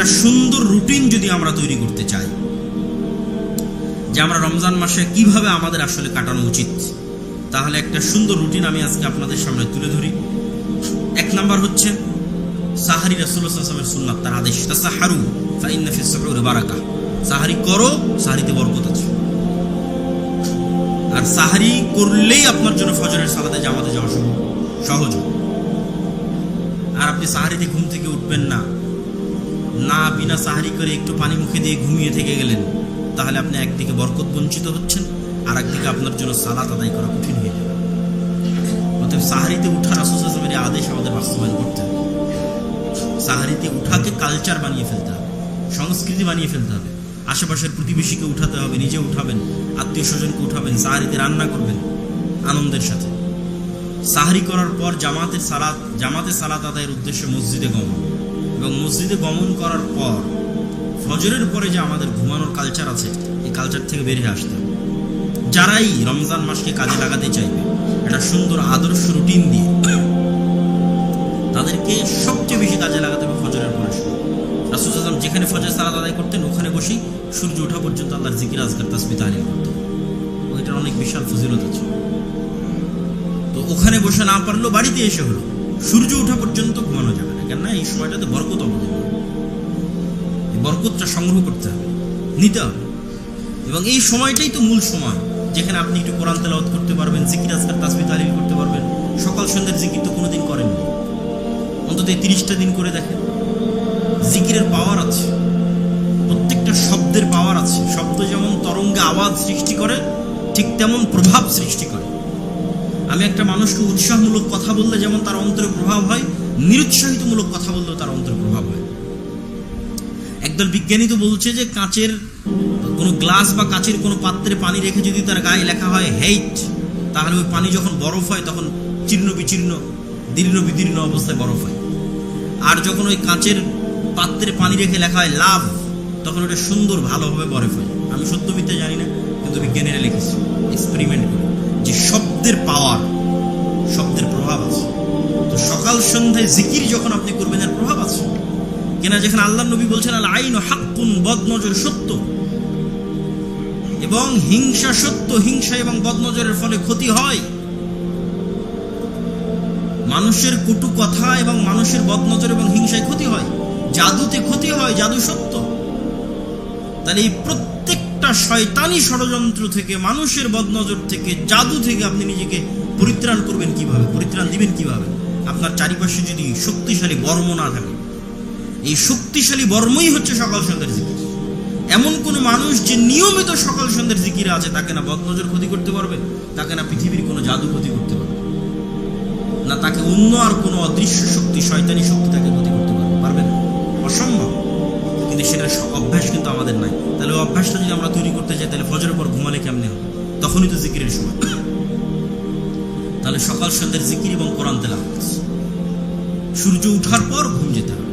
একটা সুন্দর রুটিন যদি আমরা তৈরি করতে চাই, যে আমরা রমজান মাসে কীভাবে আমাদের আসলে কাটানো উচিত, তাহলে একটা সুন্দর রুটিন আমি আজকে আপনাদের সামনে তুলে ধরি। এক নাম্বার হচ্ছে, সাহারি রাসুল্লাহামের সুন্নাত, তার আদেশ ফাইন্না বারাকা। সাহারি করো, সাহারিতে বরকত আছে। আর সাহারি করলেই আপনার জন্য ফজরের সালাতে জামাতে যাওয়া সহজ। আর আপনি সাহারিতে ঘুম থেকে উঠবেন না না বিনা সাহারি করে একটু পানি মুখে দিয়ে ঘুমিয়ে থেকে গেলেন। তাহলে আপনি একদিকে বরকত বঞ্চিত হচ্ছেন আর একদিকে আপনার জন্য সালাত আদায় করা কঠিন হয়ে যাবে। অতএব সাহারিতে উঠার আসমের আদেশ আমাদের বাস্তবায়ন করতে হবে। সাহারিতে উঠাকে কালচার বানিয়ে ফেলতে হবে, সংস্কৃতি বানিয়ে ফেলতে হবে। আশেপাশের প্রতিবেশীকে উঠাতে হবে, নিজে উঠাবেন আত্মীয় স্বজনকে উঠাবেন, সাহারিতে রান্না করবেন, আনন্দের সাথে। সাহারি করার পর জামাতের সালাত জামাতে সালাত আদায়ের উদ্দেশ্যে মসজিদে গমন। এবং মসজিদে গমন করার পর ফজরের পরে যে আমাদের ঘুমানোর কালচার আছে, এই কালচার থেকে বেরিয়ে আসতে যারাই রমজান মাসকে কাজে লাগাতে চাইবে, একটা সুন্দর আদর্শ রুটিন দিয়ে তাদেরকে সবচেয়ে বেশি কাজে লাগাতে হবে ফজরের পরে। রাসুল যেখানে ফজর সালাদ আদায় করতেন, ওখানে বসেই সূর্য ওঠা পর্যন্ত আল্লাহর জিকির, আজকার তাসমি তাহলিল করতেন ওইটার অনেক বিশাল ফজিলত আছে। তো ওখানে বসে না পারলেও বাড়িতে এসে হলো, সূর্য ওঠা পর্যন্ত ঘুমানো যাবে। কেননা এই সময়টাতে বরকত অবদান বরকতটা সংগ্রহ করতে হবে, নিতে হবে। এবং এই সময়টাই তো মূল সময় যেখানে আপনি একটু কোরআন তেলাওয়াত করতে পারবেন, জিকির, আজকার তাসমি তাহলিল করতে পারবেন। সকাল সন্ধ্যের জিকির তো কোনোদিন করেননি। অন্তত এই তিরিশটা দিন করে দেখেন। জিকিরের পাওয়ার আছে। প্রত্যেকটা শব্দের পাওয়ার আছে। শব্দ যেমন তরঙ্গে আওয়াজ সৃষ্টি করে, ঠিক তেমন প্রভাব সৃষ্টি করে। আমি একটা মানুষকে উৎসাহমূলক কথা বললে যেমন তার অন্তরে প্রভাব হয় নিরুৎসাহিতমূলক কথা বললেও তার অন্তরে প্রভাব হয়। একদল বিজ্ঞানী তো বলছে যে কাঁচের কোনো গ্লাস বা কাঁচের কোনো পাত্রে পানি রেখে যদি তার গায়ে লেখা হয় হেইট, তাহলে ওই পানি যখন বরফ হয় তখন চীর্ণ বিচীর্ণ দীর্ণ বিদীর্ণ অবস্থায় বরফ হয়। আর যখন ওই কাঁচের পাত্রে পানি রেখে লেখা হয় লাভ, তখন ওটা সুন্দর ভালোভাবে বরফ হয়। আমি সত্য মিথ্যা জানি না, কিন্তু বিজ্ঞানীরা লিখেছে এক্সপেরিমেন্ট করে, যে শব্দের পাওয়ার শব্দের প্রভাব আছে। তো সকাল সন্ধ্যায় জিকির যখন আপনি করবেন, এর প্রভাব আছে। কেনা যেখানে আল্লাহ নবী বলছেন, আল আইন হাক্কুন, বদনজর সত্য। এবং হিংসা সত্য, হিংসা এবং বদনজরের ফলে ক্ষতি হয়। মানুষের কটু কথা এবং মানুষের বদনজর এবং হিংসায় ক্ষতি হয়। জাদুতে ক্ষতি হয়, জাদু সত্য। তাহলে এই প্রত্যেকটা শয়তানি ষড়যন্ত্র থেকে, মানুষের বদনজর থেকে, জাদু থেকে আপনি নিজেকে পরিত্রাণ করবেন কীভাবে? পরিত্রাণ দিবেন কীভাবে? আপনার চারিপাশে যদি শক্তিশালী বর্ম না থাকে, এই শক্তিশালী বর্মই হচ্ছে সকাল সন্ধ্যার জিকির। এমন কোন মানুষ যে নিয়মিত সকাল সন্ধ্যার জিকিরে আছে, তাকে না বদনজর ক্ষতি করতে পারবে, তাকে না পৃথিবীর কোনো জাদু ক্ষতি করতে পারবে, না তাকে অন্য আর কোনো অদৃশ্য শক্তি, শয়তানি শক্তি তাকে ক্ষতি করতে পারবে পারবে না। অসম্ভব। কিন্তু সেটা অভ্যাস কিন্তু আমাদের নাই। তাহলে অভ্যাসটা যদি আমরা তৈরি করতে চাই তাহলে ফজরের পর ঘুমালে কেমনে হবে? তখনই তো জিকিরের সময়। তাহলে সকাল সন্ধ্যের জিকির এবং কোরআন তেলাওয়াত। সূর্য উঠার পর ঘুম যেতে হবে।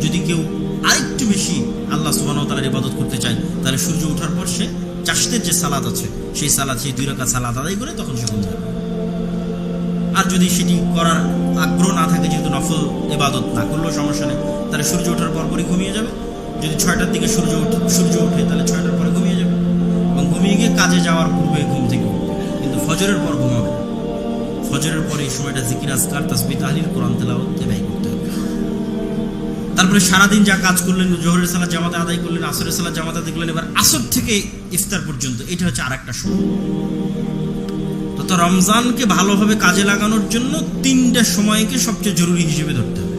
যদি কেউ আরেকটু বেশি আল্লাহ সুবাহ তালার ইবাদত করতে চায়, তাহলে সূর্য উঠার পর সে চাষতের যে সালাদ আছে, সেই সালাদ, সেই দুই রাখা সালাদ আদায় করে তখন সে ঘুম যাবে। আর যদি সেটি করার আগ্রহ না থাকে, যেহেতু নফল ইবাদত না করলেও সমস্যা নেই, তাহলে সূর্য ওঠার পর পরই ঘুমিয়ে যাবে। যদি ছয়টার দিকে সূর্য ওঠে সূর্য ওঠে, তাহলে ছয়টার পরে ঘুমিয়ে যাবে। এবং ঘুমিয়ে গিয়ে কাজে যাওয়ার পূর্বে ঘুম থেকে কিন্তু ফজরের পর ঘুমাবে। ফজরের পরে এই সময়টা জিকির, আজকার তাসবি তাহলিল, কোরআন, তেলাওয়াত ব্যয় করতে হবে। তারপরে সারাদিন যা কাজ করলেন, জোহরের সালাদ জামাতে আদায় করলেন, আসরের সালাদ জামাতে আদায় করলেন, এবার আসর থেকে ইফতার পর্যন্ত, এটা হচ্ছে আর একটা সময়। তো রমজানকে ভালোভাবে কাজে লাগানোর জন্য তিনটা সময়কে সবচেয়ে জরুরি হিসেবে ধরতে হবে।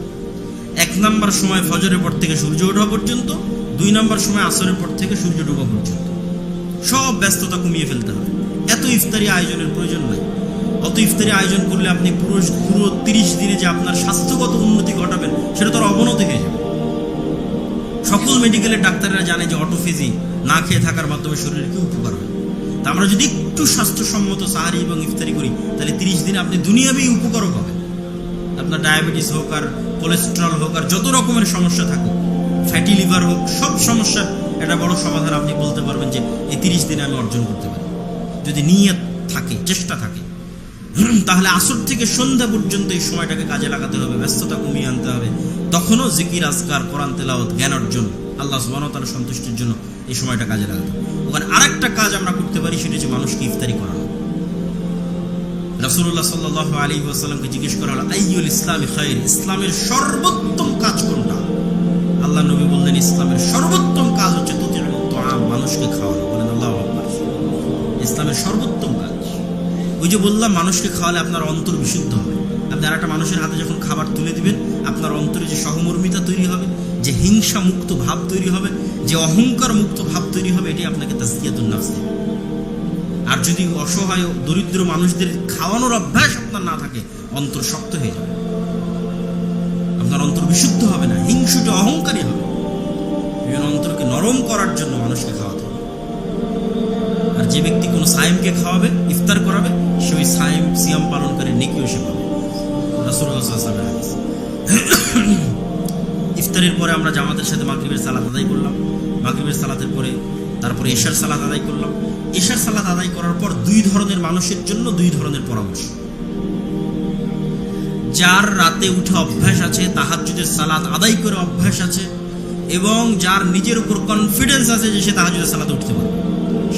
এক নাম্বার সময় ফজরের পর থেকে সূর্য ওঠা পর্যন্ত, দুই নাম্বার সময় আসরের পর থেকে সূর্য ডোবা পর্যন্ত। সব ব্যস্ততা কমিয়ে ফেলতে হবে। এত ইফতারি আয়োজনের প্রয়োজন নাই। অত ইফতারি আয়োজন করলে আপনি পুরো পুরো তিরিশ দিনে যে আপনার স্বাস্থ্যগত উন্নতি ঘটাবেন, সেটা তো অবনতি হয়ে যাবে। সকল মেডিকেলের ডাক্তাররা জানে যে অটোফিজি না খেয়ে থাকার মাধ্যমে শরীরের কি উপকার হয়। তা আমরা যদি একটু স্বাস্থ্যসম্মত সাহারি এবং ইফতারি করি, তাহলে তিরিশ দিনে আপনি দুনিয়াবি উপকারও পাবেন। আপনার ডায়াবেটিস হোক আর কোলেস্ট্রল হোক আর যত রকমের সমস্যা থাকুক, ফ্যাটি লিভার হোক, সব সমস্যার একটা বড় সমাধান আপনি বলতে পারবেন যে এই তিরিশ দিনে আমি অর্জন করতে পারি। যদি নিয়ত থাকে, চেষ্টা থাকে তাহলে আসর থেকে সন্ধ্যা পর্যন্ত এই সময়টাকে কাজে লাগাতে হবে, ব্যস্ততা কমিয়ে আনতে হবে। তখনও জিকির, আজকার, কোরআন, তেলাওয়াত, জ্ঞান অর্জন, আল্লাহ তাআলার সন্তুষ্টির জন্য এই সময়টা কাজে লাগাতে হবে। ওখানে আরেকটা কাজ আমরা করতে পারি, সেটা হচ্ছে মানুষকে ইফতারি করানো। রাসূলুল্লাহ সাল্লাল্লাহু আলাইহি ওয়াসাল্লামকে জিজ্ঞেস করা হলো, আইয়ুল ইসলামি খায়র? ইসলামের সর্বোত্তম কাজ কোনটা? ওই যে বললাম, মানুষকে খাওয়ালে আপনার অন্তর বিশুদ্ধ হবে। আপনি আর একটা মানুষের হাতে যখন খাবার তুলে দিবেন, আপনার অন্তরে যে সহমর্মিতা তৈরি হবে, যে হিংসা মুক্ত ভাব তৈরি হবে, যে অহংকার মুক্ত ভাব তৈরি হবে এটি আপনাকে তাজকিয়াতুন নাফস দেবে। আর যদি অসহায় দরিদ্র মানুষদের খাওয়ানোর অভ্যাস আপনার না থাকে, অন্তর শক্ত হয়ে যাবে। আপনার অন্তর বিশুদ্ধ হবে না, হিংসুটে অহংকারী হবে। অন্তরকে নরম করার জন্য মানুষকে খাওয়া যে ব্যক্তি কোনো সায়েমকে খাওয়াবে, ইফতার করাবে সে ওই সাইম সিয়াম পালন করে, নেকিও সে পাবে। ইফতারের পরে আমরা জামাতের সাথে মাগরিবের সালাত আদায় করলাম। মাগরিবের সালাতের পরে, তারপরে এশার সালাত আদায় করলাম। এশার সালাত আদায় করার পর দুই ধরনের মানুষের জন্য দুই ধরনের পরামর্শ। যার রাতে উঠে অভ্যাস আছে, তাহাজ্জুদের সালাত আদায় করে অভ্যাস আছে, এবং যার নিজের উপর কনফিডেন্স আছে যে সে তাহাজ্জুদের সালাতে উঠতে পারবে।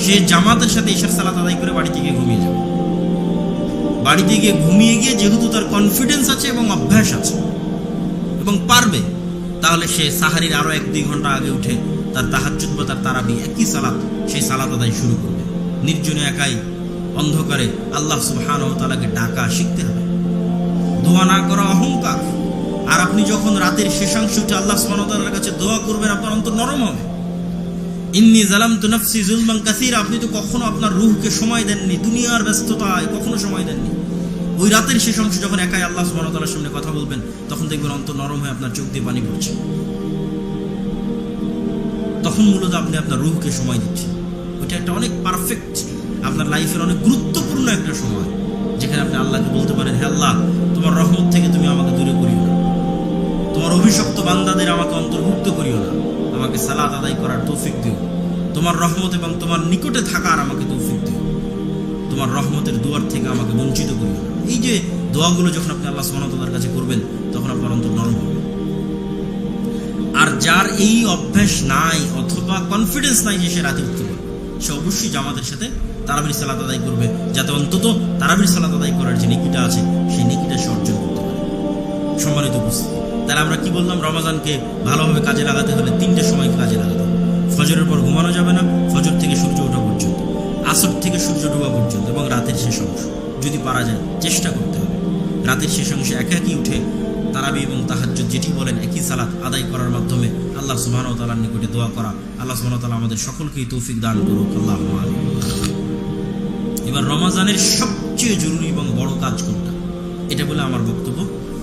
সে জামাতের সাথে এশার সালাত আদায় করে বাড়ি থেকে ঘুমিয়ে যাবে। বাড়িতে গিয়ে ঘুমিয়ে গিয়ে যেহেতু তার কনফিডেন্স আছে এবং অভ্যাস আছে এবং পারবে, তাহলে সে সাহারির আরও এক দুই ঘণ্টা আগে উঠে তার তাহাজ্জুদ বা তার তারাবি একই সালাত সেই সালাত আদায় শুরু করবে। নির্জনে একাই অন্ধকারে আল্লাহ সুবহান ও তালাকে ডাকা শিখতে হবে। দোয়া না করা অহংকার। আর আপনি যখন রাতের শেষাংশ উঠে আল্লাহ সুবহান ওয়া তাআলার কাছে দোয়া করবেন, আপনার অন্তর নরম হবে। ইন্নি জালামতু নাফসি জুলমান কাসীরা, আপনি তো কখনো আপনার রূহকে সময় দেননি, দুনিয়ার ব্যস্ততায় কখনো সময় দেননি। ওই রাতের শেষ অংশ যখন একাই আল্লাহ তাআলার সামনে কথা বলবেন, তখন দেখবেন অন্তর নরম হয়ে আপনার চোখ দিয়ে পানি পড়ছে। তখন মূলত আপনি আপনার রুহকে সময় দিচ্ছেন। ওইটা একটা অনেক পারফেক্ট আপনার লাইফের অনেক গুরুত্বপূর্ণ একটা সময়, যেখানে আপনি আল্লাহকে বলতে পারেন, হে আল্লাহ, তোমার রহমত থেকে তুমি আমাকে দূরে করিও না। তোমার অভিশপ্ত বান্দাদের আমাকে অন্তর্ভুক্ত করিও না। আমাকে সালাত আদায় করার তৌফিক দিও। তোমার রহমত এবং তোমার নিকটে থাকার আমাকে তৌফিক দিও। তোমার রহমতের দুয়ার থেকে আমাকে বঞ্চিত করিও এই যে দোয়াগুলো যখন আপনি আল্লাহ সুবহানাহু কাছে করবেন, তখন আপনার অন্তর নরম হবে। আর যার এই অভ্যাস নাই অথবা কনফিডেন্স নাই যে সে রাতে উঠতে পারবে, সে অবশ্যই জামাতের সাথে তারাবির সালাত আদায় করবে, যাতে অন্তত তারাবির সালাত আদায় করার যে নিকিটা আছে, সেই নিকিটা সে অর্জন করতে পারে। সম্মানিত উপস্থিতি। তাহলে আমরা কি বললাম? রমাজানকে ভালোভাবে কাজে লাগাতে হলে তিনটে সময় কাজে লাগাতে ফজরের পর ঘুমানো যাবে না, ফজর থেকে সূর্য ওঠা পর্যন্ত। আসর থেকে সূর্য ডোবা পর্যন্ত এবং রাতের শেষ অংশ। যদি পারা যায়, চেষ্টা করতে হবে। রাতের শেষ অংশে এক একই উঠে তারাবি এবং তাহাজ্জুদ যেটি বলেন, একই সালাত আদায় করার মাধ্যমে আল্লাহ তাআলার নিকটে দোয়া করা। আল্লাহ ওয়া আমাদের সকলকেই তৌফিক দান করুক। আল্লাহ এবার রমাজানের সবচেয়ে জরুরি এবং বড় কাজ কোনটা? এটা বলে আমার বক্তব্য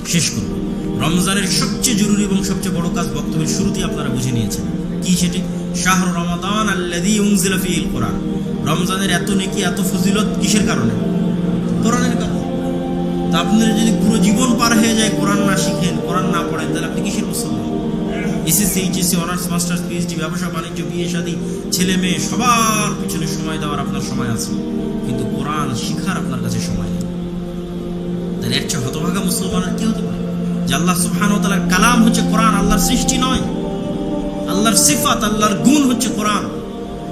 শেষ করব। রমজানের সবচেয়ে জরুরি এবং সবচেয়ে বড় কাজ বক্তব্যের শুরুতেই আপনারা বুঝে নিয়েছেন। কি সেটি? শাহর রমাদান আল্লাযী উনজিলা ফীহিল কোরআন। রমজানের এত নেকি, এত ফজিলত কিসের কারণে? কোরআনের কারণে। তা আপনার যদি পুরো জীবন পার হয়ে যায় কোরআন না শিখেন, কোরআন না পড়েন, তাহলে আপনি কিসের মুসলমান SSC, HSC, honours, masters, PhD, ব্যবসা, বাণিজ্য, বিয়ে, শাদী, ছেলে, মেয়ে, সবার পিছনে সময় দেওয়ার আপনার সময় আছে। কিন্তু কোরআন শিখার আপনার কাছে সময় নেই। তাহলে এর চেয়ে হতভাগা মুসলমানের কি হতে পারে? যে আল্লাহ সুহানতালার কালাম হচ্ছে কোরআন, আল্লাহর সৃষ্টি নয়। আল্লাহর সিফাত, আল্লাহর গুণ হচ্ছে কোরআন।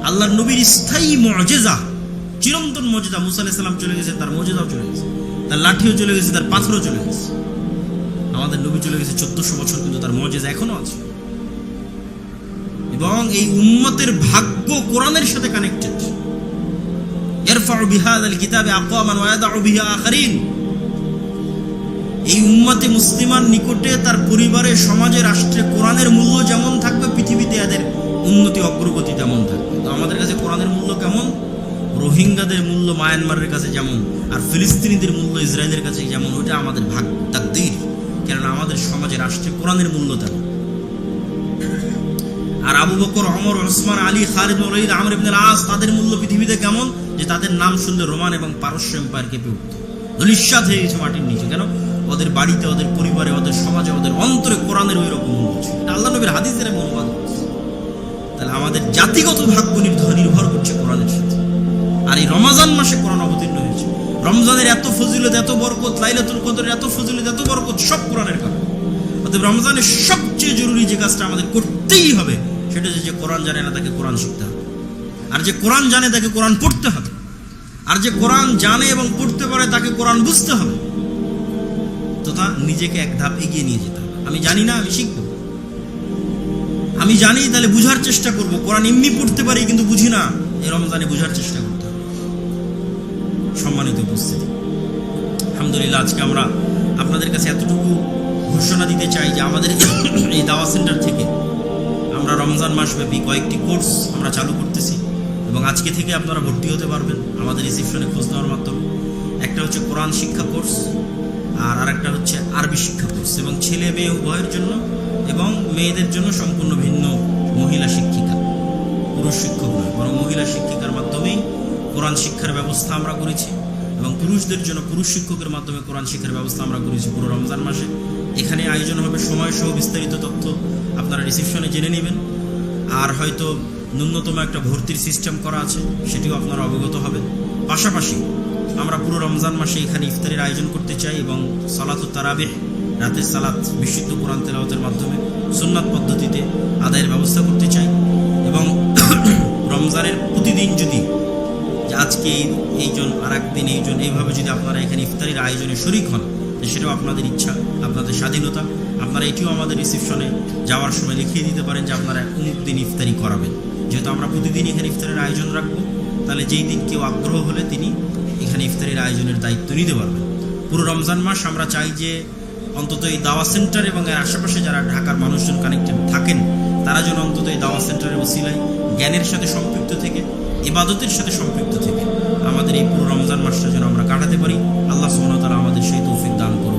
আল্লাহর নবীর স্থায়ী মজেজা চিরন্তন মজেদা মুসা আলাইসাল্লাম চলে গেছে, তার মজেদাও চলে গেছে। তার লাঠিও চলে গেছে, তার পাথরও চলে গেছে। আমাদের নবী চলে গেছে চোদ্দশো বছর, কিন্তু তার মজেজা এখনও আছে। এবং এই উম্মতের ভাগ্য কোরআনের সাথে কানেক্টেড ইয়ারফা বিহাদ আল কিতাবে আকওয়ামান ওয়াদা বিহা আখারিন। এই উম্মতে মুসলিমান নিকটে তার পরিবারে, সমাজে, রাষ্ট্রে কোরআনের মূল্য যেমন থাকবে, পৃথিবীতে এদের উন্নতি, অগ্রগতি তেমন থাকবে। তো আমাদের কাছে কোরআনের মূল্য কেমন? রোহিঙ্গাদের মূল্য মায়ানমারের কাছে যেমন, আর ফিলিস্তিনিদের মূল্য ইসরায়েলের কাছে যেমন ওইটা আমাদের ভাগ, তাকদীর। কেননা আমাদের সমাজে, রাষ্ট্রে কোরআনের মূল্য তেমন। আর আবু বকর অমর ওসমান, আলী, খালিদ ওলিদ আমর ইবনুল আস তাদের মূল্য পৃথিবীতে কেমন? যে তাদের নাম শুনলে রোমান এবং পারস্য এম্পায়ার কেঁপে উঠত ধলিস্বাদ হয়ে গেছে মাটির নিচে, কেন? ওদের বাড়িতে, ওদের পরিবারে, ওদের সমাজে, ওদের অন্তরে কোরআনের ওই রকম ছিল এটা আল্লাহ নবীর হাদিসের আমি অনুবাদ তাহলে আমাদের জাতিগত ভাগ্য নির্ধারণ নির্ভর করছে কোরআনের সাথে। আর এই রমাজান মাসে কোরআন অবতীর্ণ হয়েছে। রমজানের এত ফজিলত, এত বরকত, লাইলাতুল কদরের এত ফজিলত, এত বরকত, সব কোরআনের কারণে। অতএব রমজানের সবচেয়ে জরুরি যে কাজটা আমাদের করতেই হবে, সেটা যে কোরআন জানে না তাকে কোরআন শিখতে হবে। আর যে কোরআন জানে তাকে কোরআন পড়তে হবে। আর যে কোরআন জানে এবং পড়তে পারে তাকে কোরআন বুঝতে হবে। তথা নিজেকে এক ধাপ এগিয়ে নিয়ে যেতে আমি জানি না, আমি শিখব। আমি জানি, তাহলে বুঝার চেষ্টা করব। কোরআন এমনি পড়তে পারি, কিন্তু বুঝি না। এই রমজানে বুঝার চেষ্টা করতে সম্মানিত উপস্থিতি। আলহামদুলিল্লাহ, আজকে আমরা আপনাদের কাছে এতটুকু ঘোষণা দিতে চাই যে আমাদের এই দাওয়া সেন্টার থেকে আমরা রমজান মাসব্যাপী কয়েকটি কোর্স আমরা চালু করতেছি এবং আজকে থেকে আপনারা ভর্তি হতে পারবেন আমাদের রিসিপশনে খোঁজ নেওয়ার মাধ্যমে। একটা হচ্ছে কোরআন শিক্ষা কোর্স আর আরেকটা হচ্ছে আরবি শিক্ষা কোর্স এবং ছেলে মেয়ে উভয়ের জন্য এবং মেয়েদের জন্য সম্পূর্ণ ভিন্ন মহিলা শিক্ষিকা, পুরুষ শিক্ষক নয় বরং মহিলা শিক্ষিকার মাধ্যমেই কোরআন শিক্ষার ব্যবস্থা আমরা করেছি এবং পুরুষদের জন্য পুরুষ শিক্ষকের মাধ্যমে কোরআন শিক্ষার ব্যবস্থা আমরা করেছি পুরো রমজান মাসে। এখানে আয়োজন হবে সময় সহ বিস্তারিত তথ্য, আপনারা রিসিপশনে জেনে নেবেন। আর হয়তো ন্যূনতম একটা ভর্তির সিস্টেম করা আছে, সেটিও আপনারা অবগত হবেন। পাশাপাশি আমরা পুরো রমজান মাসে এখানে ইফতারের আয়োজন করতে চাই এবং সালাত তারাবেহ, রাতের সালাত, বিশুদ্ধ কোরআন তেলাওয়াতের মাধ্যমে সুন্নাত পদ্ধতিতে আদায়ের ব্যবস্থা করতে চাই এবং রমজানের প্রতিদিন যদি আজকে এই, এইজন আর একদিন এইজন এইভাবে যদি আপনারা এখানে ইফতারির আয়োজনে শরিক হন সেটাও আপনাদের ইচ্ছা, আপনাদের স্বাধীনতা। আপনারা এটিও আমাদের রিসিপশনে যাওয়ার সময় লিখিয়ে দিতে পারেন যে আপনারা অমুক দিন ইফতারি করাবেন। যেহেতু আমরা প্রতিদিন এখানে ইফতারের আয়োজন রাখব, তাহলে যেই দিন কেউ আগ্রহ হলে তিনি এখানে ইফতারের আয়োজনের দায়িত্ব নিতে পারবেন। পুরো রমজান মাস আমরা চাই যে অন্তত এই দাওয়া সেন্টার এবং এর আশেপাশে যারা ঢাকার মানুষজন কানেক্টেড থাকেন, তারা যেন অন্তত এই দাওয়া সেন্টারের ওসিলায় জ্ঞানের সাথে সম্পৃক্ত থেকে, ইবাদতের সাথে সম্পৃক্ত থেকে আমাদের এই পুরো রমজান মাসটা যেন আমরা কাটাতে পারি। আল্লাহ সুবহানাহু তারা আমাদের সেই তৌফিক দান করুন